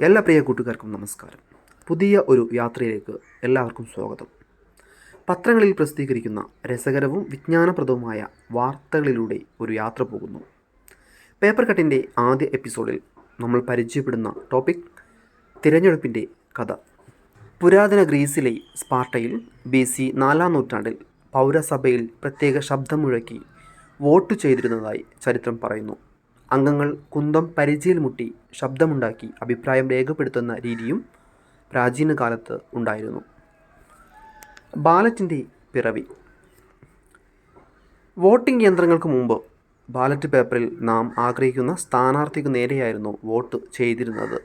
എല്ലാ പ്രിയ കൂട്ടുകാർക്കും നമസ്കാരം. പുതിയ ഒരു യാത്രയിലേക്ക് എല്ലാവർക്കും സ്വാഗതം. പത്രങ്ങളിൽ പ്രസിദ്ധീകരിക്കുന്ന രസകരവും വിജ്ഞാനപ്രദവുമായ വാർത്തകളിലൂടെ ഒരു യാത്ര പോകുന്നു. പേപ്പർ കട്ടിന്റെ ആദ്യ എപ്പിസോഡിൽ നമ്മൾ പരിചയപ്പെടുന്ന ടോപ്പിക് തിരഞ്ഞെടുപ്പിന്റെ കഥ. പുരാതന ഗ്രീസിലെ സ്പാർട്ടയിൽ ബി സി നാലാം നൂറ്റാണ്ടിൽ പൗരസഭയിൽ പ്രത്യേക ശബ്ദം മുഴക്കി വോട്ട് ചെയ്തിരുന്നതായി ചരിത്രം പറയുന്നു. അംഗങ്ങൾ കുന്തം പരിചയിൽ മുട്ടി ശബ്ദമുണ്ടാക്കി അഭിപ്രായം രേഖപ്പെടുത്തുന്ന രീതിയും പ്രാചീന കാലത്ത് ഉണ്ടായിരുന്നു. ബാലറ്റിന്റെ പിറവി. വോട്ടിംഗ് യന്ത്രങ്ങൾക്ക് മുമ്പ് ബാലറ്റ് പേപ്പറിൽ നാം ആഗ്രഹിക്കുന്ന സ്ഥാനാർത്ഥിക്ക് നേരെയായിരുന്നു വോട്ട് ചെയ്തിരുന്നത്.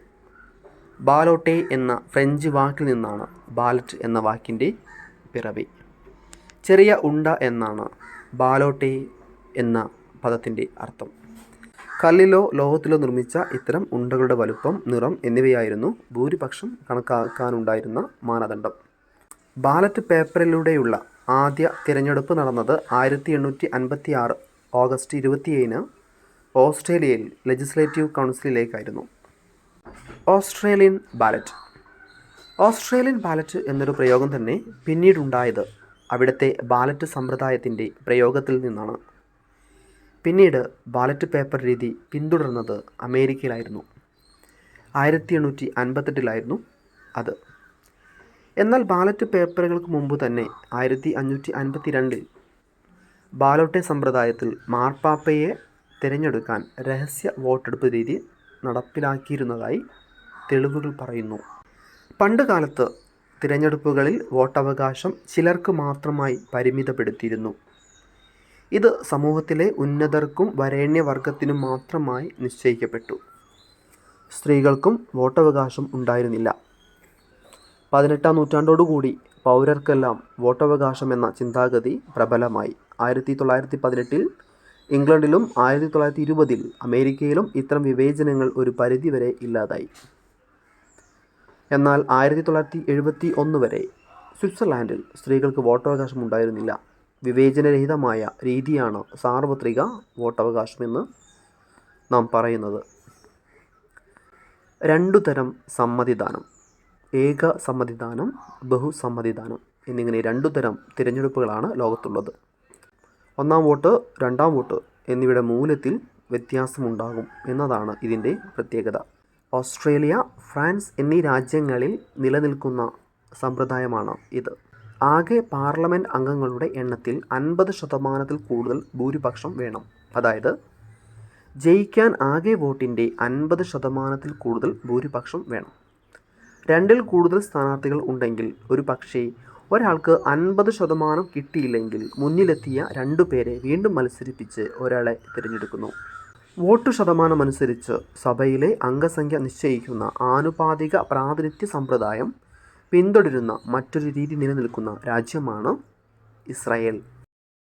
ബാലോട്ടെ എന്ന ഫ്രഞ്ച് വാക്കിൽ നിന്നാണ് ബാലറ്റ് എന്ന വാക്കിന്റെ പിറവി. ചെറിയ ഉണ്ട എന്നാണ് ബാലോട്ടെ എന്ന പദത്തിന്റെ അർത്ഥം. കല്ലിലോ ലോഹത്തിലോ നിർമ്മിച്ച ഇത്തരം ഉണ്ടകളുടെ വലുപ്പം നിറം എന്നിവയായിരുന്നു ഭൂരിപക്ഷം കണക്കാക്കാനുണ്ടായിരുന്ന മാനദണ്ഡം. ബാലറ്റ് പേപ്പറിലൂടെയുള്ള ആദ്യ തിരഞ്ഞെടുപ്പ് നടന്നത് ആയിരത്തി എണ്ണൂറ്റി അൻപത്തി ആറ് ഓഗസ്റ്റ് ഇരുപത്തിയേഴിന് ഓസ്ട്രേലിയയിൽ legislative കൗൺസിലിലേക്കായിരുന്നു. Australian ballot. Australian ballot എന്നൊരു പ്രയോഗം തന്നെ പിന്നീടുണ്ടായത് അവിടുത്തെ ബാലറ്റ് സമ്പ്രദായത്തിന്റെ പ്രയോഗത്തിൽ നിന്നാണ്. പിന്നീട് ബാലറ്റ് പേപ്പർ രീതി പിന്തുടർന്നത് അമേരിക്കയിലായിരുന്നു. ആയിരത്തി എണ്ണൂറ്റി അൻപത്തെട്ടിലായിരുന്നു അത്. എന്നാൽ ബാലറ്റ് പേപ്പറുകൾക്ക് മുമ്പ് തന്നെ ആയിരത്തി അഞ്ഞൂറ്റി അൻപത്തി രണ്ടിൽ ബാലോട്ടെ സമ്പ്രദായത്തിൽ മാർപ്പാപ്പയെ തിരഞ്ഞെടുക്കാൻ രഹസ്യ വോട്ടെടുപ്പ് രീതി നടപ്പിലാക്കിയിരുന്നതായി തെളിവുകൾ പറയുന്നു. പണ്ട് കാലത്ത് തിരഞ്ഞെടുപ്പുകളിൽ വോട്ടവകാശം ചിലർക്ക് മാത്രമായി പരിമിതപ്പെടുത്തിയിരുന്നു. ഇത് സമൂഹത്തിലെ ഉന്നതർക്കും വരേണ്യവർഗത്തിനും മാത്രമായി നിശ്ചയിക്കപ്പെട്ടു. സ്ത്രീകൾക്കും വോട്ടവകാശം ഉണ്ടായിരുന്നില്ല. പതിനെട്ടാം നൂറ്റാണ്ടോടുകൂടി പൗരർക്കെല്ലാം വോട്ടവകാശം എന്ന ചിന്താഗതി പ്രബലമായി. ആയിരത്തി തൊള്ളായിരത്തി പതിനെട്ടിൽ ഇംഗ്ലണ്ടിലും ആയിരത്തി തൊള്ളായിരത്തി ഇരുപതിൽ അമേരിക്കയിലും ഇത്തരം വിവേചനങ്ങൾ ഒരു പരിധിവരെ ഇല്ലാതായി. എന്നാൽ ആയിരത്തി തൊള്ളായിരത്തി എഴുപത്തി ഒന്ന് വരെ സ്വിറ്റ്സർലാൻഡിൽ സ്ത്രീകൾക്ക് വോട്ടവകാശം ഉണ്ടായിരുന്നില്ല. വിവേചനരഹിതമായ രീതിയാണ് സാർവത്രിക വോട്ടവകാശമെന്ന് നാം പറയുന്നത്. രണ്ടു തരം സമ്മതിദാനം. ഏക സമ്മതിദാനം ബഹുസമ്മതിദാനം എന്നിങ്ങനെ രണ്ടു തരം തിരഞ്ഞെടുപ്പുകളാണ് ലോകത്തുള്ളത്. ഒന്നാം വോട്ട് രണ്ടാം വോട്ട് എന്നിവയുടെ മൂല്യത്തിൽ വ്യത്യാസമുണ്ടാകും എന്നതാണ് ഇതിന്റെ പ്രത്യേകത. ഓസ്ട്രേലിയ ഫ്രാൻസ് എന്നീ രാജ്യങ്ങളിൽ നിലനിൽക്കുന്ന സമ്പ്രദായമാണ് ഇത്. ആകെ പാർലമെന്റ് അംഗങ്ങളുടെ എണ്ണത്തിൽ അൻപത് ശതമാനത്തിൽ കൂടുതൽ ഭൂരിപക്ഷം വേണം. അതായത് ജയിക്കാൻ ആകെ വോട്ടിന്റെ അൻപത് ശതമാനത്തിൽ കൂടുതൽ ഭൂരിപക്ഷം വേണം. രണ്ടിൽ കൂടുതൽ സ്ഥാനാർത്ഥികൾ ഉണ്ടെങ്കിൽ ഒരു പക്ഷേ ഒരാൾക്ക് അൻപത് ശതമാനം കിട്ടിയില്ലെങ്കിൽ മുന്നിലെത്തിയ രണ്ടു പേരെ വീണ്ടും മത്സരിപ്പിച്ച് ഒരാളെ തിരഞ്ഞെടുക്കുന്നു. വോട്ട് ശതമാനമനുസരിച്ച് സഭയിലെ അംഗസംഖ്യ നിശ്ചയിക്കുന്ന ആനുപാതിക പ്രാതിനിധ്യ സമ്പ്രദായം പിന്തുടരുന്ന മറ്റൊരു രീതി നിലനിൽക്കുന്ന രാജ്യമാണ് ഇസ്രായേൽ.